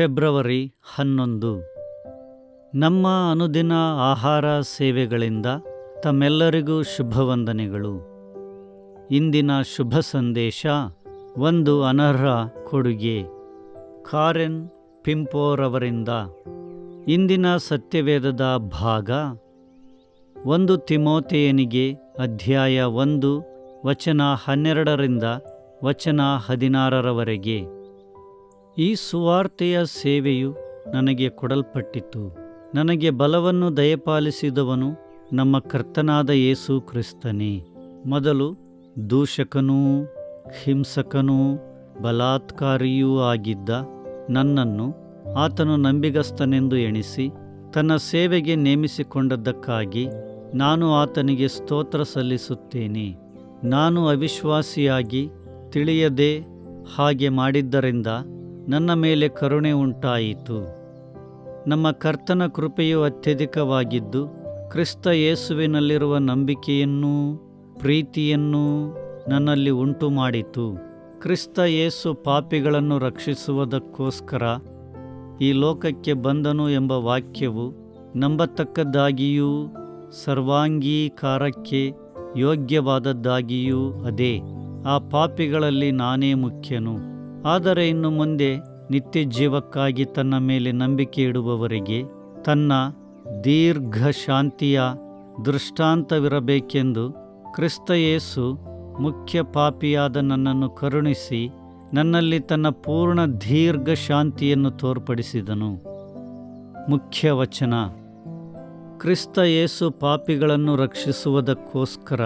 February ಹನ್ನೊಂದು. ನಮ್ಮ ಅನುದಿನ ಆಹಾರ ಸೇವೆಗಳಿಂದ ತಮ್ಮೆಲ್ಲರಿಗೂ ಶುಭವಂದನೆಗಳು. ಇಂದಿನ ಶುಭ ಸಂದೇಶ, ಒಂದು ಅನರ್ಹ ಕೊಡುಗೆ. ಕಾರೆನ್ ಪಿಂಪೋರವರಿಂದ ಇಂದಿನ ಸತ್ಯವೇದದ ಭಾಗ, ಒಂದು ತಿಮೋತೆಯನಿಗೆ ಅಧ್ಯಾಯ ಒಂದು, ವಚನ ಹನ್ನೆರಡರಿಂದ ವಚನ ಹದಿನಾರರವರೆಗೆ. ಈ ಸುವಾರ್ತೆಯ ಸೇವೆಯು ನನಗೆ ಕೊಡಲ್ಪಟ್ಟಿತು. ನನಗೆ ಬಲವನ್ನು ದಯಪಾಲಿಸಿದವನು ನಮ್ಮ ಕರ್ತನಾದ ಯೇಸು ಕ್ರಿಸ್ತನೇ. ಮೊದಲು ದೂಷಕನೂ ಹಿಂಸಕನೂ ಬಲಾತ್ಕಾರಿಯೂ ಆಗಿದ್ದ ನನ್ನನ್ನು ಆತನು ನಂಬಿಗಸ್ತನೆಂದು ಎಣಿಸಿ ತನ್ನ ಸೇವೆಗೆ ನೇಮಿಸಿಕೊಂಡದ್ದಕ್ಕಾಗಿ ನಾನು ಆತನಿಗೆ ಸ್ತೋತ್ರ ಸಲ್ಲಿಸುತ್ತೇನೆ. ನಾನು ಅವಿಶ್ವಾಸಿಯಾಗಿ ತಿಳಿಯದೆ ಹಾಗೆ ಮಾಡಿದ್ದರಿಂದ ನನ್ನ ಮೇಲೆ ಕರುಣೆ ಉಂಟಾಯಿತು. ನಮ್ಮ ಕರ್ತನ ಕೃಪೆಯು ಅತ್ಯಧಿಕವಾಗಿದ್ದು, ಕ್ರಿಸ್ತ ಯೇಸುವಿನಲ್ಲಿರುವ ನಂಬಿಕೆಯನ್ನೂ ಪ್ರೀತಿಯನ್ನೂ ನನ್ನಲ್ಲಿ ಉಂಟು ಮಾಡಿತು ಕ್ರಿಸ್ತ ಯೇಸು ಪಾಪಿಗಳನ್ನು ರಕ್ಷಿಸುವುದಕ್ಕೋಸ್ಕರ ಈ ಲೋಕಕ್ಕೆ ಬಂದನು ಎಂಬ ವಾಕ್ಯವು ನಂಬತಕ್ಕದ್ದಾಗಿಯೂ ಸರ್ವಾಂಗೀಕಾರಕ್ಕೆ ಯೋಗ್ಯವಾದದ್ದಾಗಿಯೂ ಅದೇ. ಆ ಪಾಪಿಗಳಲ್ಲಿ ನಾನೇ ಮುಖ್ಯನು. ಆದರೆ ಇನ್ನು ಮುಂದೆ ನಿತ್ಯ ಜೀವಕ್ಕಾಗಿ ತನ್ನ ಮೇಲೆ ನಂಬಿಕೆ ಇಡುವವರಿಗೆ ತನ್ನ ದೀರ್ಘ ಶಾಂತಿಯ ದೃಷ್ಟಾಂತವಿರಬೇಕೆಂದು ಕ್ರಿಸ್ತಯೇಸು ಮುಖ್ಯ ಪಾಪಿಯಾದ ನನ್ನನ್ನು ಕರುಣಿಸಿ ನನ್ನಲ್ಲಿ ತನ್ನ ಪೂರ್ಣ ದೀರ್ಘ ಶಾಂತಿಯನ್ನು ತೋರ್ಪಡಿಸಿದನು. ಮುಖ್ಯ ವಚನ. ಕ್ರಿಸ್ತ ಯೇಸು ಪಾಪಿಗಳನ್ನು ರಕ್ಷಿಸುವುದಕ್ಕೋಸ್ಕರ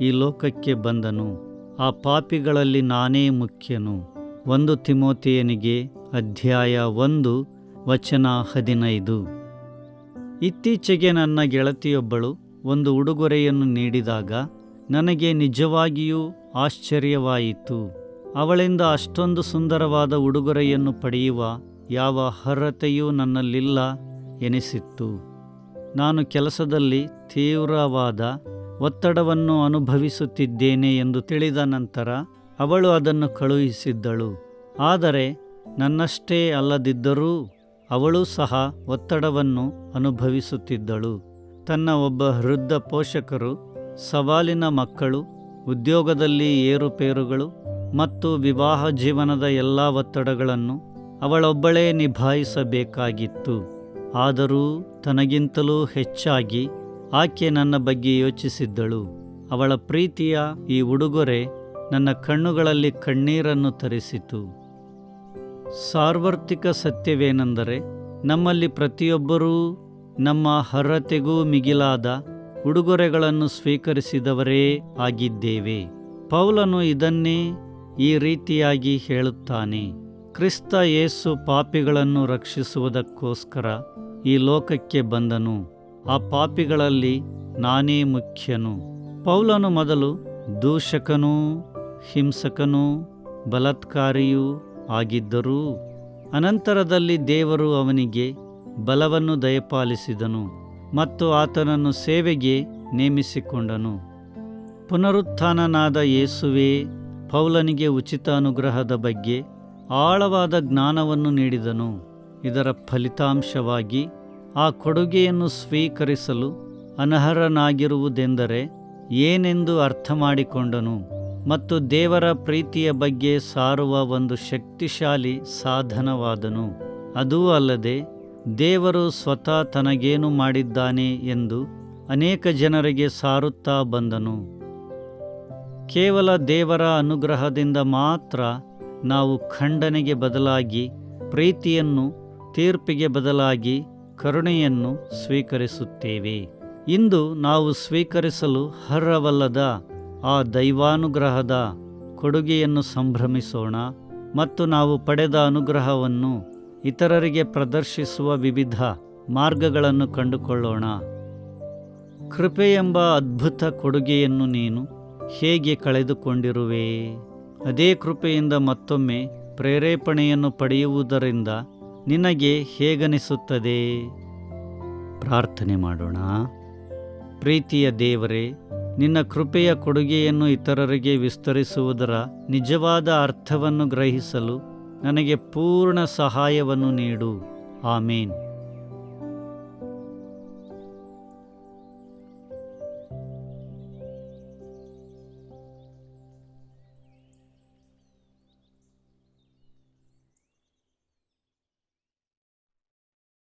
ಈ ಲೋಕಕ್ಕೆ ಬಂದನು. ಆ ಪಾಪಿಗಳಲ್ಲಿ ನಾನೇ ಮುಖ್ಯನು. ಒಂದು ತಿಮೋತಿಯನಿಗೆ ಅಧ್ಯಾಯ ಒಂದು, ವಚನ ಹದಿನೈದು. ಇತ್ತೀಚೆಗೆ ನನ್ನ ಗೆಳತಿಯೊಬ್ಬಳು ಒಂದು ಉಡುಗೊರೆಯನ್ನು ನೀಡಿದಾಗ ನನಗೆ ನಿಜವಾಗಿಯೂ ಆಶ್ಚರ್ಯವಾಯಿತು. ಅವಳಿಂದ ಅಷ್ಟೊಂದು ಸುಂದರವಾದ ಉಡುಗೊರೆಯನ್ನು ಪಡೆಯುವ ಯಾವ ಅರ್ಹತೆಯೂ ನನ್ನಲ್ಲಿಲ್ಲ ಎನಿಸಿತ್ತು. ನಾನು ಕೆಲಸದಲ್ಲಿ ತೀವ್ರವಾದ ಒತ್ತಡವನ್ನು ಅನುಭವಿಸುತ್ತಿದ್ದೇನೆ ಎಂದು ತಿಳಿದ ನಂತರ ಅವಳು ಅದನ್ನು ಕಳುಹಿಸಿದ್ದಳು. ಆದರೆ ನನ್ನಷ್ಟೇ ಅಲ್ಲದಿದ್ದರೂ ಅವಳೂ ಸಹ ಒತ್ತಡವನ್ನು ಅನುಭವಿಸುತ್ತಿದ್ದಳು. ತನ್ನ ಒಬ್ಬ ವೃದ್ಧ ಪೋಷಕರು, ಸವಾಲಿನ ಮಕ್ಕಳು, ಉದ್ಯೋಗದಲ್ಲಿ ಏರುಪೇರುಗಳು ಮತ್ತು ವಿವಾಹ ಜೀವನದ ಎಲ್ಲ ಒತ್ತಡಗಳನ್ನು ಅವಳೊಬ್ಬಳೇ ನಿಭಾಯಿಸಬೇಕಾಗಿತ್ತು. ಆದರೂ ತನಗಿಂತಲೂ ಹೆಚ್ಚಾಗಿ ಆಕೆ ನನ್ನ ಬಗ್ಗೆ ಯೋಚಿಸಿದ್ದಳು. ಅವಳ ಪ್ರೀತಿಯ ಈ ಉಡುಗೊರೆ ನನ್ನ ಕಣ್ಣುಗಳಲ್ಲಿ ಕಣ್ಣೀರನ್ನು ತರಿಸಿತು. ಸಾರ್ವತ್ರಿಕ ಸತ್ಯವೇನೆಂದರೆ, ನಮ್ಮಲ್ಲಿ ಪ್ರತಿಯೊಬ್ಬರೂ ನಮ್ಮ ಅರ್ಹತೆಗೂ ಮಿಗಿಲಾದ ಉಡುಗೊರೆಗಳನ್ನು ಸ್ವೀಕರಿಸಿದವರೇ ಆಗಿದ್ದೇವೆ. ಪೌಲನು ಇದನ್ನೇ ಈ ರೀತಿಯಾಗಿ ಹೇಳುತ್ತಾನೆ. ಕ್ರಿಸ್ತ ಯೇಸು ಪಾಪಿಗಳನ್ನು ರಕ್ಷಿಸುವುದಕ್ಕೋಸ್ಕರ ಈ ಲೋಕಕ್ಕೆ ಬಂದನು. ಆ ಪಾಪಿಗಳಲ್ಲಿ ನಾನೇ ಮುಖ್ಯನು. ಪೌಲನು ಮೊದಲು ದೂಷಕನೂ ಹಿಂಸಕನೂ ಬಲತ್ಕಾರಿಯೂ ಆಗಿದ್ದರೂ ಅನಂತರದಲ್ಲಿ ದೇವರು ಅವನಿಗೆ ಬಲವನ್ನು ದಯಪಾಲಿಸಿದನು ಮತ್ತು ಆತನನ್ನು ಸೇವೆಗೆ ನೇಮಿಸಿಕೊಂಡನು. ಪುನರುತ್ಥಾನನಾದ ಯೇಸುವೇ, ಪೌಲನಿಗೆ ಉಚಿತ ಅನುಗ್ರಹದ ಬಗ್ಗೆ ಆಳವಾದ ಜ್ಞಾನವನ್ನು ನೀಡಿದನು. ಇದರ ಫಲಿತಾಂಶವಾಗಿ ಆ ಕೊಡುಗೆಯನ್ನು ಸ್ವೀಕರಿಸಲು ಅನರ್ಹನಾಗಿರುವುದೆಂದರೆ ಏನೆಂದು ಅರ್ಥ ಮಾಡಿಕೊಂಡನು ಮತ್ತು ದೇವರ ಪ್ರೀತಿಯ ಬಗ್ಗೆ ಸಾರುವ ಒಂದು ಶಕ್ತಿಶಾಲಿ ಸಾಧನವಾದನು. ಅದೂ ಅಲ್ಲದೆ, ದೇವರು ಸ್ವತಃ ತನಗೇನು ಮಾಡಿದ್ದಾನೆ ಎಂದು ಅನೇಕ ಜನರಿಗೆ ಸಾರುತ್ತಾ ಬಂದನು. ಕೇವಲ ದೇವರ ಅನುಗ್ರಹದಿಂದ ಮಾತ್ರ ನಾವು ಖಂಡನೆಗೆ ಬದಲಾಗಿ, ಪ್ರೀತಿಯನ್ನು, ತೀರ್ಪಿಗೆ ಬದಲಾಗಿ, ಕರುಣೆಯನ್ನು ಸ್ವೀಕರಿಸುತ್ತೇವೆ. ಇಂದು ನಾವು ಸ್ವೀಕರಿಸಲು ಅರ್ಹವಲ್ಲದ ಆ ದೈವಾನುಗ್ರಹದ ಕೊಡುಗೆಯನ್ನು ಸಂಭ್ರಮಿಸೋಣ ಮತ್ತು ನಾವು ಪಡೆದ ಅನುಗ್ರಹವನ್ನು ಇತರರಿಗೆ ಪ್ರದರ್ಶಿಸುವ ವಿವಿಧ ಮಾರ್ಗಗಳನ್ನು ಕಂಡುಕೊಳ್ಳೋಣ. ಕೃಪೆ ಎಂಬ ಅದ್ಭುತ ಕೊಡುಗೆಯನ್ನು ನೀನು ಹೇಗೆ ಕಳೆದುಕೊಂಡಿರುವೆ? ಅದೇ ಕೃಪೆಯಿಂದ ಮತ್ತೊಮ್ಮೆ ಪ್ರೇರೇಪಣೆಯನ್ನು ಪಡೆಯುವುದರಿಂದ ನಿನಗೆ ಹೇಗನಿಸುತ್ತದೆ? ಪ್ರಾರ್ಥನೆ ಮಾಡೋಣ. ಪ್ರೀತಿಯ ದೇವರೇ ನಿನ್ನ ಕೃಪೆಯ ಕೊಡುಗೆಯನ್ನು ಇತರರಿಗೆ ವಿಸ್ತರಿಸುವುದರ ನಿಜವಾದ ಅರ್ಥವನ್ನು ಗ್ರಹಿಸಲು ನನಗೆ ಪೂರ್ಣ ಸಹಾಯವನ್ನು ನೀಡು. ಆಮೇನ್.